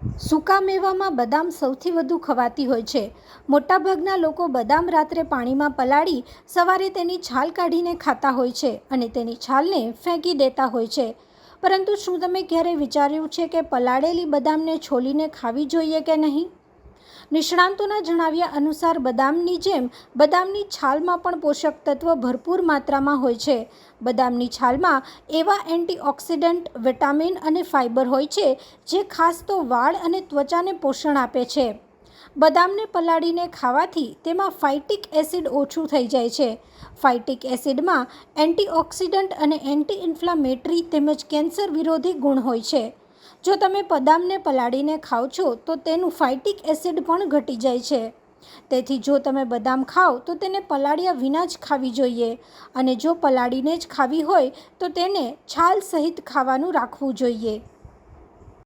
સૂકા મેવામાં બદામ સૌથી વધુ ખવાતી હોય છે. મોટાભાગના લોકો બદામ રાત્રે પાણીમાં પલાળી સવારે તેની છાલ કાઢીને ખાતા હોય છે અને તેની છાલને ફેંકી દેતા હોય છે. પરંતુ શું તમે ક્યારેય વિચાર્યું છે કે પલાળેલી બદામને છોલીને ખાવી જોઈએ કે નહીં? નિષ્ણાંતોના જણાવ્યા અનુસાર બદામની જેમ બદામની છાલમાં પણ પોષક તત્વ ભરપૂર માત્રામાં હોય છે. બદામની છાલમાં એવા એન્ટીઓક્સિડન્ટ, વિટામિન અને ફાઇબર હોય છે જે ખાસ તો વાળ અને ત્વચાને પોષણ આપે છે. બદામને પલાળીને ખાવાથી તેમાં ફાઇટિક એસિડ ઓછું થઈ જાય છે. ફાઇટિક એસિડમાં એન્ટીઓક્સિડન્ટ અને એન્ટી ઇન્ફ્લામેટરી તેમજ કેન્સર વિરોધી ગુણ હોય છે. જો તમે બદામને પલાળીને ખાઓ છો, તો તેનું ફાઇટિક એસિડ પણ ઘટી જાય છે. તેથી જો તમે બદામ ખાઓ, તો તેને પલાળ્યા વિના જ ખાવી જોઈએ અને જો પલાળીને જ ખાવી હોય, તો તેને છાલ સહિત ખાવાનું રાખવું જોઈએ.